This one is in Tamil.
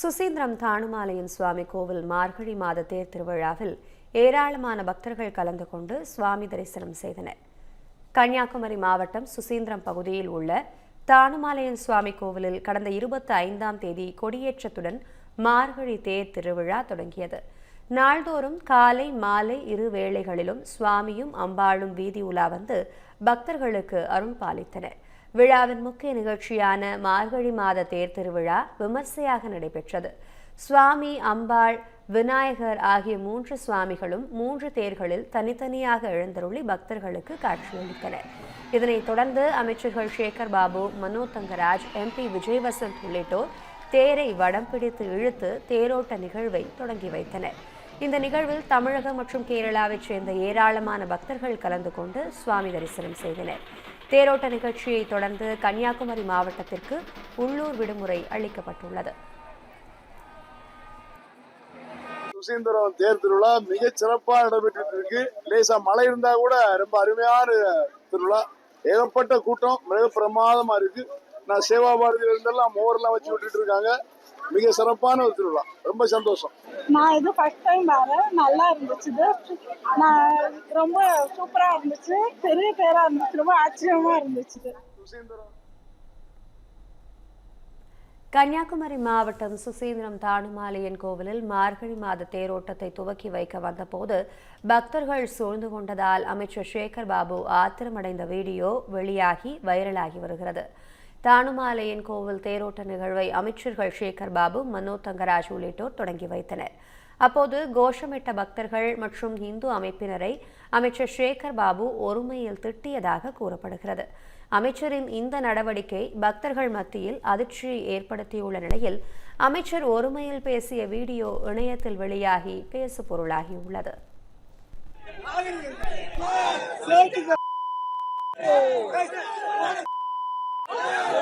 சுசீந்திரம் தானுமாலையன் சுவாமி கோவில் மார்கழி மாத தேர் திருவிழாவில் ஏராளமான பக்தர்கள் கலந்து கொண்டு சுவாமி தரிசனம் செய்தனர். கன்னியாகுமரி மாவட்டம் சுசீந்திரம் பகுதியில் உள்ள தானுமாலையன் சுவாமி கோவிலில் கடந்த இருபத்தி ஐந்தாம் தேதி கொடியேற்றத்துடன் மார்கழி தேர் திருவிழா தொடங்கியது. நாள்தோறும் காலை மாலை இரு வேளைகளிலும் சுவாமியும் அம்பாளும் வீதி உலா வந்து பக்தர்களுக்கு அருள் பாலித்தனர். விழாவின் முக்கிய நிகழ்ச்சியான மார்கழி மாத தேர் திருவிழா விமர்சையாக நடைபெற்றது. சுவாமி அம்பாள் விநாயகர் ஆகிய மூன்று சுவாமிகளும் மூன்று தேர்களில் தனித்தனியாக எழுந்தருளி பக்தர்களுக்கு காட்சியளித்தனர். இதனைத் தொடர்ந்து அமைச்சர்கள் சேகர் பாபு மனோ தங்கராஜ் எம்பி விஜய் வசந்த் உள்ளிட்டோர் தேரை வடம் பிடித்து இழுத்து தேரோட்ட நிகழ்வை தொடங்கி வைத்தனர். இந்த நிகழ்வில் தமிழகம் மற்றும் கேரளாவைச் சேர்ந்த ஏராளமான பக்தர்கள் கலந்து கொண்டு சுவாமி தரிசனம் செய்தனர். தேரோட்ட நிகழ்ச்சியை தொடர்ந்து கன்னியாகுமரி மாவட்டத்திற்கு உள்ளூர் விடுமுறை அளிக்கப்பட்டுள்ளது. சுசீந்திரம் தேர் திருவிழா மிக சிறப்பா நடைபெற்று இருக்கு லேசா மழை இருந்தா கூட ரொம்ப அருமையான திருவிழா. ஏகப்பட்ட கூட்டம் மிக பிரமாதமா இருக்கு. நான் சேவா பாரதியில இருந்தெல்லாம் மோர்லாம் வச்சு விட்டுட்டு இருக்காங்க. மிக சிறப்பான ஒரு திருவிழா. ரொம்ப சந்தோஷம். நான் இது ஃபர்ஸ்ட் டைம் வரேன். நல்லா இருந்துச்சு நான் ரொம்ப சூப்பரா இருந்துச்சு. பெரிய பேரா இருந்துச்சு. ரொம்ப ஆச்சரியமா இருந்துச்சு கன்னியாகுமரி மாவட்டம் சுசீந்திரம் தானுமாலையன் கோவிலில் மார்கழி மாத தேரோட்டத்தை துவக்கி வைக்க வந்தபோது பக்தர்கள் சூழ்ந்து கொண்டதால் அமைச்சர் சேகர் பாபு ஆத்திரமடைந்த வீடியோ வெளியாகி வைரலாகி வருகிறது. தானுமாலையன் கோவில் தேரோட்ட நிகழ்வை அமைச்சர்கள் சேகர் பாபு மனோ தங்கராஜ் உள்ளிட்டோர் தொடங்கி வைத்தனர். அப்போது கோஷமிட்ட பக்தர்கள் மற்றும் இந்து அமைப்பினரை அமைச்சர் சேகர் பாபு ஒருமையில் திட்டியதாக கூறப்படுகிறது. அமைச்சரின் இந்த நடவடிக்கை பக்தர்கள் மத்தியில் அதிர்ச்சியை ஏற்படுத்தியுள்ள நிலையில் அமைச்சர் ஒருமையில் பேசிய வீடியோ இணையத்தில் வெளியாகி பேசு Yeah.